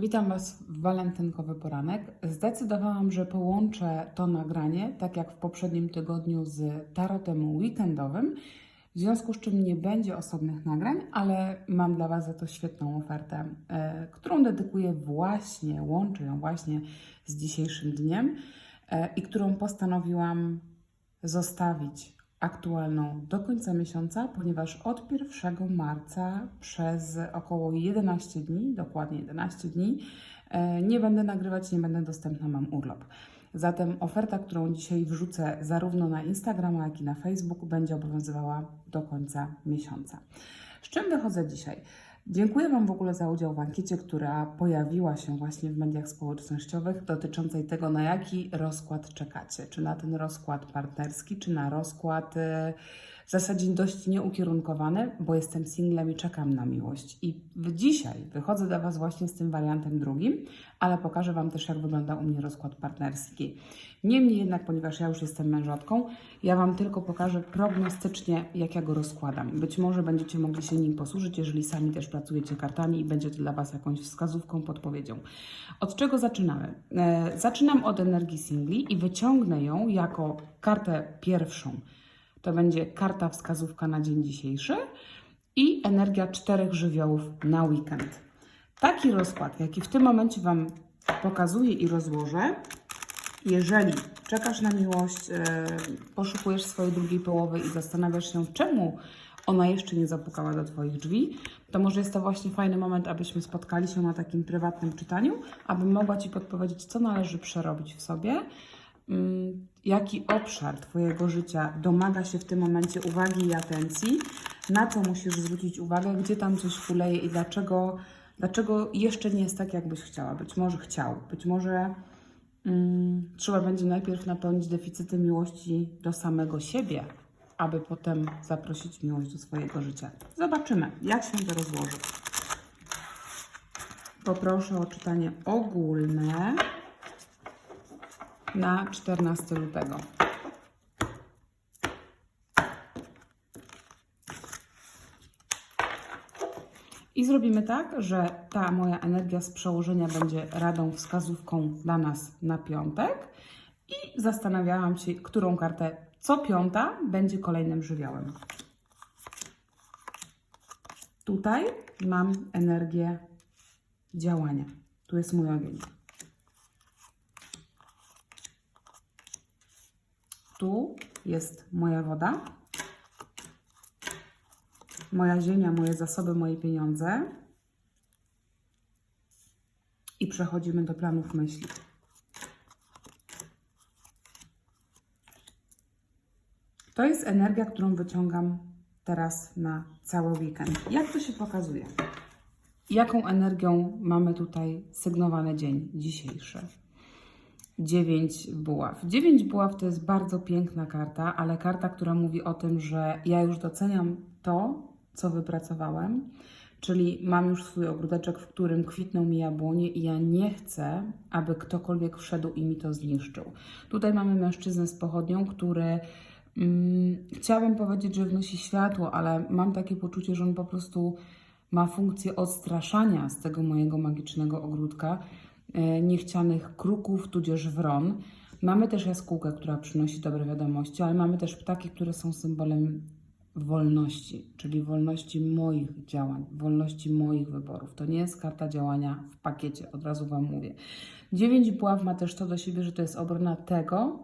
Witam Was w walentynkowy poranek. Zdecydowałam, że połączę to nagranie, tak jak w poprzednim tygodniu, z tarotem weekendowym, w związku z czym nie będzie osobnych nagrań, ale mam dla Was za to świetną ofertę, e, którą dedykuję właśnie, łączę ją właśnie z dzisiejszym dniem e, i którą postanowiłam zostawić aktualną do końca miesiąca, ponieważ od 1 marca przez około 11 dni, dokładnie 11 dni, e, nie będę nagrywać, nie będę dostępna, mam urlop. Zatem oferta, którą dzisiaj wrzucę zarówno na Instagrama, jak i na Facebook, będzie obowiązywała do końca miesiąca. Z czym wychodzę dzisiaj? Dziękuję Wam w ogóle za udział w ankiecie, która pojawiła się właśnie w mediach społecznościowych dotyczącej tego, na jaki rozkład czekacie. Czy na ten rozkład partnerski, czy na rozkład e, w zasadzie dość nieukierunkowany, bo jestem singlem i czekam na miłość. I dzisiaj wychodzę do Was właśnie z tym wariantem drugim, ale pokażę Wam też, jak wygląda u mnie rozkład partnerski. Niemniej jednak, ponieważ ja już jestem mężatką, ja Wam tylko pokażę prognostycznie, jak ja go rozkładam. Być może będziecie mogli się nim posłużyć, jeżeli sami też pracujecie kartami i będzie to dla Was jakąś wskazówką, podpowiedzią. Od czego zaczynamy? E, zaczynam od energii singli i wyciągnę ją jako kartę pierwszą. To będzie karta wskazówka na dzień dzisiejszy i energia czterech żywiołów na weekend. Taki rozkład, jaki w tym momencie Wam pokazuję i rozłożę, jeżeli czekasz na miłość, e, poszukujesz swojej drugiej połowy i zastanawiasz się, czemu ona jeszcze nie zapukała do Twoich drzwi, to może jest to właśnie fajny moment, abyśmy spotkali się na takim prywatnym czytaniu, abym mogła Ci podpowiedzieć, co należy przerobić w sobie, jaki obszar Twojego życia domaga się w tym momencie uwagi i atencji, na co musisz zwrócić uwagę, gdzie tam coś kuleje i dlaczego, dlaczego jeszcze nie jest tak, jakbyś chciała. Być może chciał, być może mm, trzeba będzie najpierw napełnić deficyty miłości do samego siebie, aby potem zaprosić miłość do swojego życia. Zobaczymy, jak się to rozłoży. Poproszę o czytanie ogólne na 14 lutego. I zrobimy tak, że ta moja energia z przełożenia będzie radą, wskazówką dla nas na piątek. I zastanawiałam się, którą kartę co piąta będzie kolejnym żywiołem. Tutaj mam energię działania. Tu jest mój ogień. Tu jest moja woda, moja ziemia, moje zasoby, moje pieniądze. I przechodzimy do planów myśli. To jest energia, którą wyciągam teraz na cały weekend. Jak to się pokazuje? Jaką energią mamy tutaj sygnowany dzień dzisiejszy? 9 buław. 9 buław to jest bardzo piękna karta, ale karta, która mówi o tym, że ja już doceniam to, co wypracowałem, czyli mam już swój ogródeczek, w którym kwitną mi jabłonie i ja nie chcę, aby ktokolwiek wszedł i mi to zniszczył. Tutaj mamy mężczyznę z pochodnią, który mm, chciałabym powiedzieć, że wnosi światło, ale mam takie poczucie, że on po prostu ma funkcję odstraszania z tego mojego magicznego ogródka niechcianych kruków, tudzież wron. Mamy też jaskółkę, która przynosi dobre wiadomości, ale mamy też ptaki, które są symbolem wolności, czyli wolności moich działań, wolności moich wyborów. To nie jest karta działania w pakiecie, od razu Wam mówię. Dziewięć buław ma też to do siebie, że to jest obrona tego,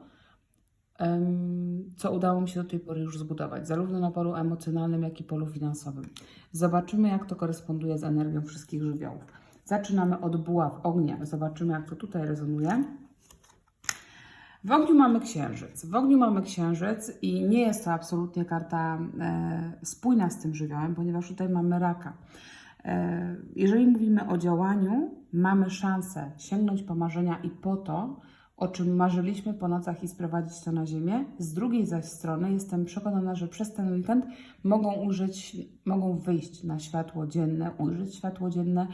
co udało mi się do tej pory już zbudować, zarówno na polu emocjonalnym, jak i polu finansowym. Zobaczymy, jak to koresponduje z energią wszystkich żywiołów. Zaczynamy od buław ognia. Zobaczymy, jak to tutaj rezonuje. W ogniu mamy księżyc. W ogniu mamy księżyc i nie jest to absolutnie karta e, spójna z tym żywiołem, ponieważ tutaj mamy raka. E, jeżeli mówimy o działaniu, mamy szansę sięgnąć po marzenia i po to, o czym marzyliśmy po nocach i sprowadzić to na ziemię. Z drugiej zaś strony jestem przekonana, że przez ten weekend mogą użyć, mogą wyjść na światło dzienne, ujrzeć światło dzienne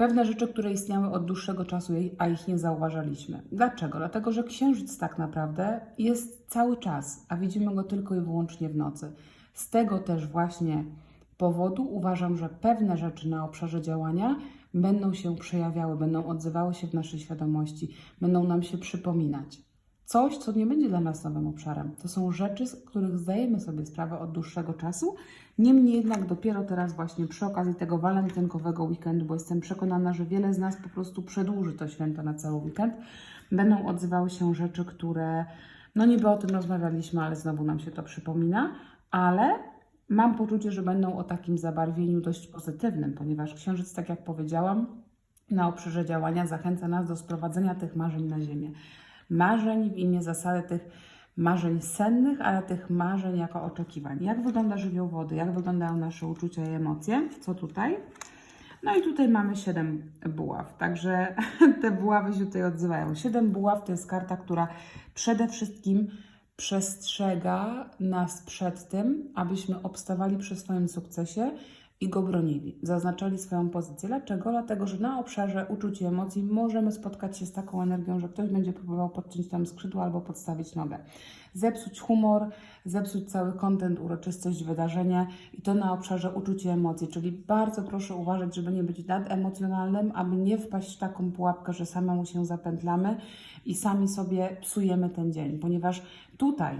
pewne rzeczy, które istniały od dłuższego czasu, a ich nie zauważaliśmy. Dlaczego? Dlatego, że księżyc tak naprawdę jest cały czas, a widzimy go tylko i wyłącznie w nocy. Z tego też właśnie powodu uważam, że pewne rzeczy na obszarze działania będą się przejawiały, będą odzywały się w naszej świadomości, będą nam się przypominać. Coś, co nie będzie dla nas nowym obszarem. To są rzeczy, z których zdajemy sobie sprawę od dłuższego czasu. Niemniej jednak dopiero teraz właśnie przy okazji tego walentynkowego weekendu, bo jestem przekonana, że wiele z nas po prostu przedłuży to święto na cały weekend, będą odzywały się rzeczy, które no niby o tym rozmawialiśmy, ale znowu nam się to przypomina, ale mam poczucie, że będą o takim zabarwieniu dość pozytywnym, ponieważ księżyc, tak jak powiedziałam, na obszarze działania zachęca nas do sprowadzenia tych marzeń na ziemię. Marzeń w imię zasady tych marzeń sennych, ale tych marzeń jako oczekiwań. Jak wygląda żywioł wody, jak wyglądają nasze uczucia i emocje, co tutaj? No i tutaj mamy 7 buław, także te buławy się tutaj odzywają. 7 buław to jest karta, która przede wszystkim przestrzega nas przed tym, abyśmy obstawali przy swoim sukcesie i go bronili, zaznaczali swoją pozycję. Dlaczego? Dlatego, że na obszarze uczuć i emocji możemy spotkać się z taką energią, że ktoś będzie próbował podciąć tam skrzydło albo podstawić nogę. Zepsuć humor, zepsuć cały kontent, uroczystość, wydarzenie i to na obszarze uczuć i emocji. Czyli bardzo proszę uważać, żeby nie być nademocjonalnym, aby nie wpaść w taką pułapkę, że samemu się zapętlamy i sami sobie psujemy ten dzień, ponieważ tutaj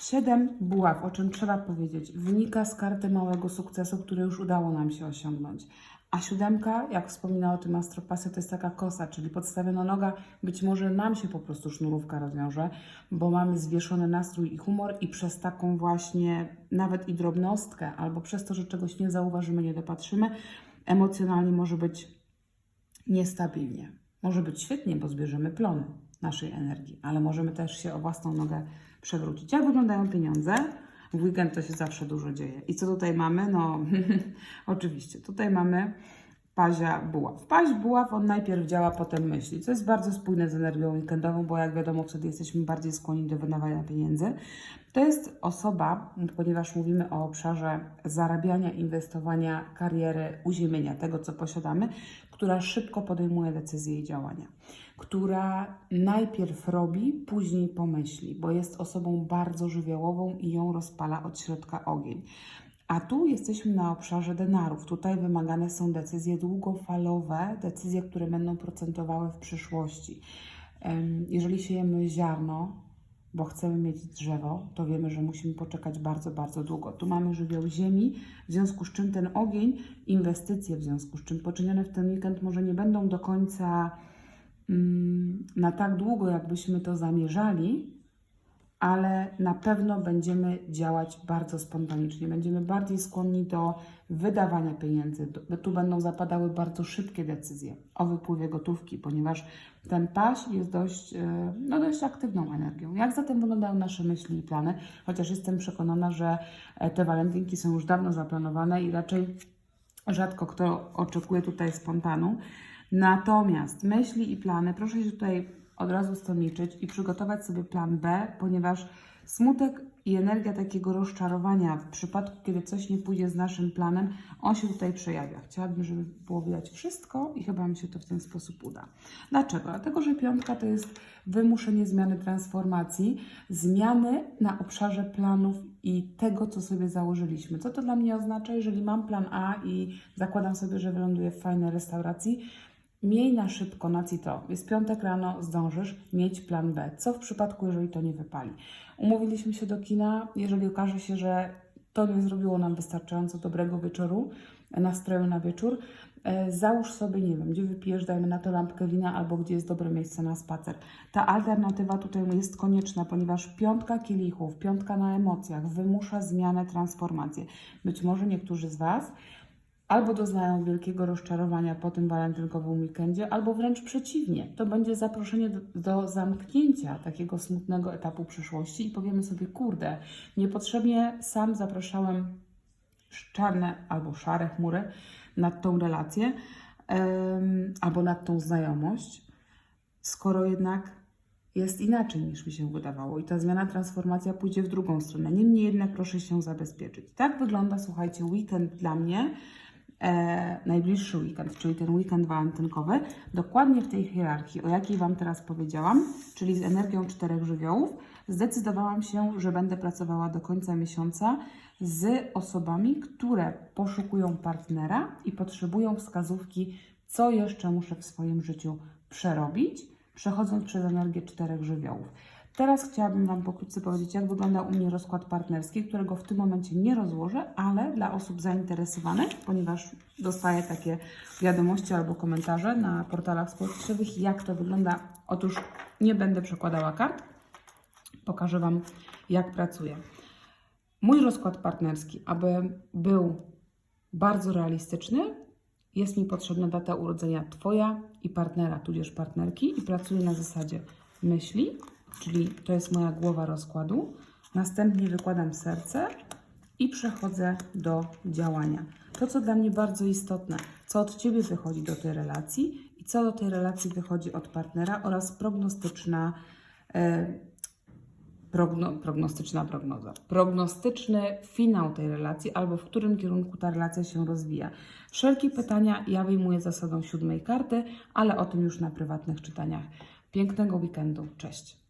Siedem buław, o czym trzeba powiedzieć, wynika z karty małego sukcesu, który już udało nam się osiągnąć. A siódemka, jak wspominała o tym astropasy, to jest taka kosa, czyli podstawiona noga, być może nam się po prostu sznurówka rozwiąże, bo mamy zwieszony nastrój i humor i przez taką właśnie nawet i drobnostkę, albo przez to, że czegoś nie zauważymy, nie dopatrzymy, emocjonalnie może być niestabilnie. Może być świetnie, bo zbierzemy plony naszej energii, ale możemy też się o własną nogę przewrócić. Jak wyglądają pieniądze? W weekend to się zawsze dużo dzieje. I co tutaj mamy? No, oczywiście, tutaj mamy pazia buław. Paź buław, on najpierw działa, potem myśli, co jest bardzo spójne z energią weekendową, bo jak wiadomo, wtedy jesteśmy bardziej skłonni do wydawania pieniędzy. To jest osoba, ponieważ mówimy o obszarze zarabiania, inwestowania, kariery, uziemienia tego, co posiadamy, która szybko podejmuje decyzje i działania, która najpierw robi, później pomyśli, bo jest osobą bardzo żywiołową i ją rozpala od środka ogień. A tu jesteśmy na obszarze denarów. Tutaj wymagane są decyzje długofalowe, decyzje, które będą procentowały w przyszłości. Jeżeli siejemy ziarno, bo chcemy mieć drzewo, to wiemy, że musimy poczekać bardzo, bardzo długo. Tu mamy żywioł ziemi, w związku z czym ten ogień, inwestycje w związku z czym poczynione w ten weekend może nie będą do końca mm, na tak długo, jakbyśmy to zamierzali, ale na pewno będziemy działać bardzo spontanicznie. Będziemy bardziej skłonni do wydawania pieniędzy. Tu będą zapadały bardzo szybkie decyzje o wypływie gotówki, ponieważ ten paś jest dość, e, no dość aktywną energią. Jak zatem wyglądają nasze myśli i plany? Chociaż jestem przekonana, że e, te walentynki są już dawno zaplanowane i raczej rzadko kto oczekuje tutaj spontanu. Natomiast myśli i plany, proszę się tutaj od razu z liczyć i przygotować sobie plan B, ponieważ smutek i energia takiego rozczarowania w przypadku, kiedy coś nie pójdzie z naszym planem, on się tutaj przejawia. Chciałabym, żeby było widać wszystko i chyba mi się to w ten sposób uda. Dlaczego? Dlatego, że piątka to jest wymuszenie zmiany transformacji, zmiany na obszarze planów i tego, co sobie założyliśmy. Co to dla mnie oznacza, jeżeli mam plan A i zakładam sobie, że wyląduję w fajnej restauracji, Miej na szybko na CITO. Jest piątek rano, zdążysz mieć plan B. Co w przypadku, jeżeli to nie wypali? Umówiliśmy się do kina, jeżeli okaże się, że to nie zrobiło nam wystarczająco dobrego wieczoru, nastroju na wieczór, e, załóż sobie, nie wiem, gdzie wypijesz, dajmy na to lampkę wina, albo gdzie jest dobre miejsce na spacer. Ta alternatywa tutaj jest konieczna, ponieważ piątka kielichów, piątka na emocjach wymusza zmianę, transformację. Być może niektórzy z Was albo doznają wielkiego rozczarowania po tym walentynkowym weekendzie, albo wręcz przeciwnie. To będzie zaproszenie do, do zamknięcia takiego smutnego etapu przyszłości i powiemy sobie, kurde, niepotrzebnie sam zapraszałem czarne albo szare chmury nad tą relację em, albo nad tą znajomość, skoro jednak jest inaczej niż mi się wydawało i ta zmiana, transformacja pójdzie w drugą stronę. Niemniej jednak proszę się zabezpieczyć. Tak wygląda, słuchajcie, weekend dla mnie, e, najbliższy weekend, czyli ten weekend walentynkowy, dokładnie w tej hierarchii, o jakiej Wam teraz powiedziałam, czyli z energią czterech żywiołów, zdecydowałam się, że będę pracowała do końca miesiąca z osobami, które poszukują partnera i potrzebują wskazówki, co jeszcze muszę w swoim życiu przerobić, przechodząc przez energię czterech żywiołów. Teraz chciałabym Wam pokrótce powiedzieć, jak wygląda u mnie rozkład partnerski, którego w tym momencie nie rozłożę, ale dla osób zainteresowanych, ponieważ dostaję takie wiadomości albo komentarze na portalach społecznościowych, jak to wygląda. Otóż nie będę przekładała kart, pokażę Wam, jak pracuję. Mój rozkład partnerski, aby był bardzo realistyczny, jest mi potrzebna data urodzenia Twoja i partnera, tudzież partnerki i pracuję na zasadzie myśli, czyli to jest moja głowa rozkładu. Następnie wykładam serce i przechodzę do działania. To, co dla mnie bardzo istotne, co od Ciebie wychodzi do tej relacji i co do tej relacji wychodzi od partnera oraz prognostyczna e, progno, prognostyczna prognoza. Prognostyczny finał tej relacji albo w którym kierunku ta relacja się rozwija. Wszelkie pytania ja wyjmuję zasadą siódmej karty, ale o tym już na prywatnych czytaniach. Pięknego weekendu. Cześć.